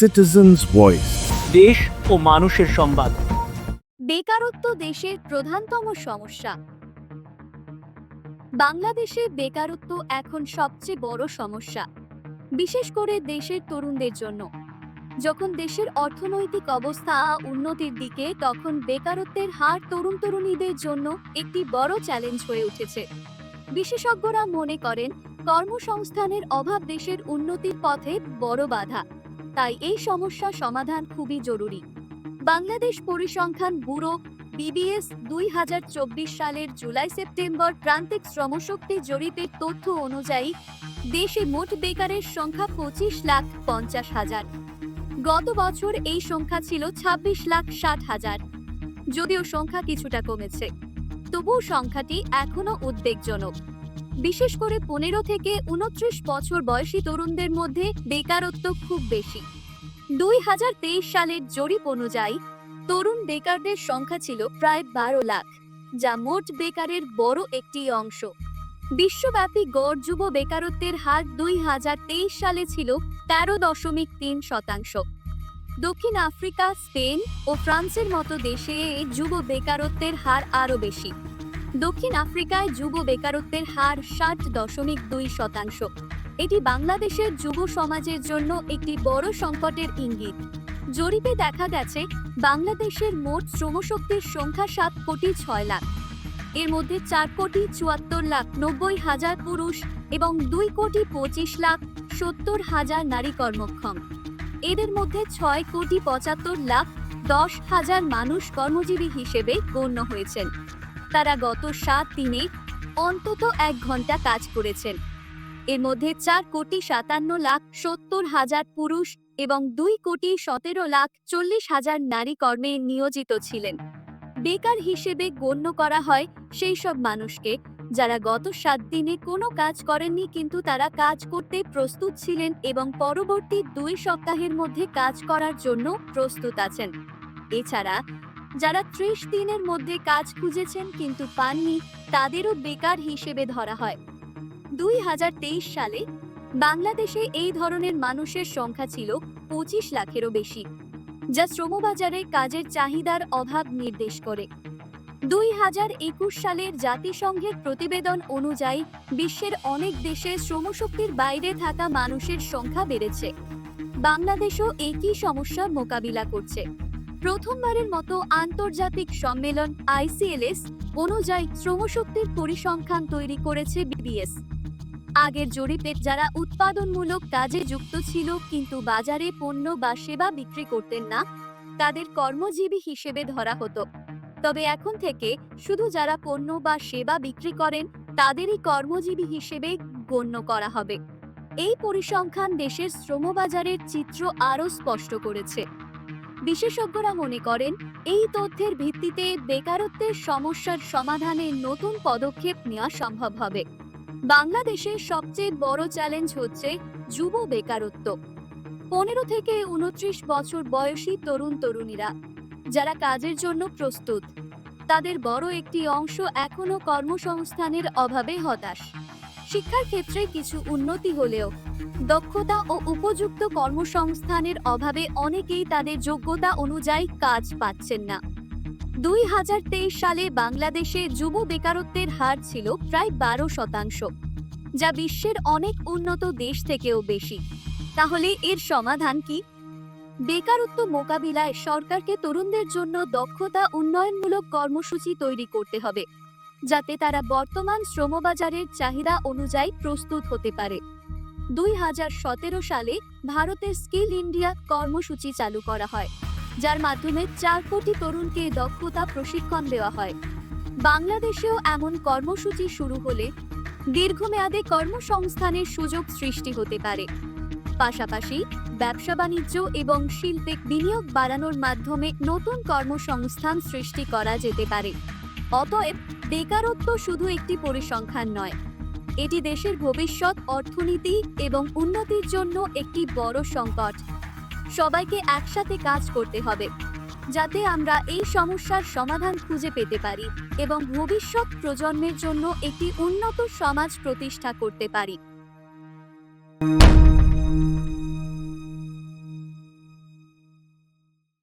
citizen's voice. দেশ ও মানুষের সংবাদ। বেকারত্ব দেশের প্রধানতম সমস্যা। বাংলাদেশে বেকারত্ব এখন সবচেয়ে বড় সমস্যা বিশেষ করে দেশের তরুণদের জন্য। যখন দেশের অর্থনৈতিক অবস্থা উন্নতির দিকে তখন বেকারত্বের হার তরুণ তরুণীদের জন্য একটি বড় চ্যালেঞ্জ হয়ে উঠেছে। বিশেষজ্ঞরা মনে করেন কর্মসংস্থানের অভাব দেশের উন্নতির পথে বড় বাধা। তাই এই সমস্যা সমাধান খুবই জরুরি। বাংলাদেশ পরিসংখ্যান ব্যুরো, বিবিএস, দুই হাজার চব্বিশ সালের জুলাই সেপ্টেম্বর প্রান্তিক শ্রমশক্তি জরিপের তথ্য অনুযায়ী, দেশে মোট বেকারের সংখ্যা পঁচিশ লাখ পঞ্চাশ হাজার। গত বছর এই সংখ্যা ছিল ছাব্বিশ লাখ ষাট হাজার। যদিও সংখ্যা কিছুটা কমেছে, তবুও সংখ্যাটি এখনও উদ্বেগজনক। বিশেষ করে পনেরো থেকে উনত্রিশ বছর বয়সী তরুণদের মধ্যে বেকারত্ব খুব বেশি। দুই হাজার তেইশ সালের জরিপ অনুযায়ী, তরুণ বেকারদের সংখ্যা ছিল প্রায় বারো লাখ, যা মোট বেকারের বড় একটি অংশ। বিশ্বব্যাপী গড় যুব বেকারত্বের হার দুই হাজার তেইশ সালে ছিল তেরো দশমিক তিন শতাংশ। দক্ষিণ আফ্রিকা, স্পেন ও ফ্রান্সের মতো দেশে যুব বেকারত্বের হার আরও বেশি। দক্ষিণ আফ্রিকায় যুব বেকারত্বের হার ষাট দশমিক দুই শতাংশ। এটি বাংলাদেশের যুব সমাজের জন্য একটি বড় সংকটের ইঙ্গিত। জরিপে দেখা গেছে, বাংলাদেশের মোট শ্রমশক্তির সংখ্যা সাত কোটি ছয় লাখ। এর মধ্যে চার কোটি চুয়াত্তর লাখ নব্বই হাজার পুরুষ এবং দুই কোটি পঁচিশ লাখ সত্তর হাজার নারী কর্মক্ষম। এদের মধ্যে ছয় কোটি পঁচাত্তর লাখ দশ হাজার মানুষ কর্মজীবী হিসেবে গণ্য হয়েছেন। তারা গত সাত দিনে অন্তত এক ঘণ্টা কাজ করেছেন। এর মধ্যে চার কোটি সাতান্ন লাখ সত্তর হাজার পুরুষ এবং দুই কোটি সতেরো লাখ চল্লিশ হাজার নারী কর্মে নিয়োজিত ছিলেন। বেকার হিসেবে গণ্য করা হয় সেই সব মানুষকে, যারা গত সাত দিনে কোনো কাজ করেননি কিন্তু তারা কাজ করতে প্রস্তুত ছিলেন এবং পরবর্তী দুই সপ্তাহের মধ্যে কাজ করার জন্য প্রস্তুত আছেন। এছাড়া যারা ত্রিশ দিনের মধ্যে কাজ খুঁজেছেন কিন্তু পাননি, তাদেরও বেকার হিসেবে ধরা হয়। দুই হাজার তেইশ সালে বাংলাদেশে এই ধরনের মানুষের সংখ্যা ছিল পঁচিশ লাখেরও বেশি, যা শ্রমবাজারে কাজের চাহিদার অভাব নির্দেশ করে। দুই হাজার একুশ সালের জাতিসংঘের প্রতিবেদন অনুযায়ী বিশ্বের অনেক দেশে শ্রমশক্তির বাইরে থাকা মানুষের সংখ্যা বেড়েছে। বাংলাদেশও একই সমস্যার মোকাবিলা করছে। প্রথমবারের মতো আন্তর্জাতিক সম্মেলন আইসিএলএস অনুযায়ী শ্রমশক্তির পরিসংখ্যান তৈরি করেছে বিবিএস। আগের জরিপে যারা উৎপাদনমূলক কাজে যুক্ত ছিল কিন্তু বাজারে পণ্য বা সেবা বিক্রি করতেন না, তাদের কর্মজীবী হিসেবে ধরা হতো। তবে এখন থেকে শুধু যারা পণ্য বা সেবা বিক্রি করেন, তাদেরই কর্মজীবী হিসেবে গণ্য করা হবে। এই পরিসংখ্যান দেশের শ্রমবাজারের চিত্র আরও স্পষ্ট করেছে। বিশেষজ্ঞরা মনে করেন, এই তথ্যের ভিত্তিতে বেকারত্বের সমস্যার সমাধানে নতুন পদক্ষেপ নেওয়া সম্ভব হবে। বাংলাদেশের সবচেয়ে বড় চ্যালেঞ্জ হচ্ছে যুব বেকারত্ব। পনেরো থেকে উনত্রিশ বছর বয়সী তরুণ তরুণীরা, যারা কাজের জন্য প্রস্তুত, তাদের বড় একটি অংশ এখনও কর্মসংস্থানের অভাবে হতাশ। শিক্ষার ক্ষেত্রে কিছু উন্নতি হলেও দক্ষতা ও উপযুক্ত কর্মসংস্থানের অভাবে অনেকেই তাদের যোগ্যতা অনুযায়ী কাজ পাচ্ছেন না। দুই হাজার তেইশ সালে বাংলাদেশে যুব বেকারত্বের হার ছিল প্রায় বারো শতাংশ, যা বিশ্বের অনেক উন্নত দেশ থেকেও বেশি। তাহলে এর সমাধান কি? বেকারত্ব মোকাবিলায় সরকারকে তরুণদের জন্য দক্ষতা উন্নয়নমূলক কর্মসূচি তৈরি করতে হবে। যাতে তারা বর্তমান শ্রমবাজারের চাহিদা অনুযায়ী প্রস্তুত হতে পারে। দুই হাজার সতেরো সালে ভারতের স্কিল ইন্ডিয়া কর্মসূচি চালু করা হয়, যার মাধ্যমে চার কোটি তরুণকে দক্ষতা প্রশিক্ষণ দেওয়া হয়। বাংলাদেশেও এমন কর্মসূচি শুরু হলে দীর্ঘমেয়াদে কর্মসংস্থানের সুযোগ সৃষ্টি হতে পারে। পাশাপাশি ব্যবসা বাণিজ্য এবং শিল্পে বিনিয়োগ বাড়ানোর মাধ্যমে নতুন কর্মসংস্থান সৃষ্টি করা যেতে পারে। অতএব বেকারত্ব শুধু একটি পরিসংখ্যান নয়, এটি দেশের ভবিষ্যৎ, অর্থনীতি এবং উন্নতির জন্য একটি বড় সংকট। সবাইকে একসাথে কাজ করতে হবে, যাতে আমরা এই সমস্যার সমাধান খুঁজে পেতে পারি এবং ভবিষ্যৎ প্রজন্মের জন্য একটি উন্নত সমাজ প্রতিষ্ঠা করতে পারি।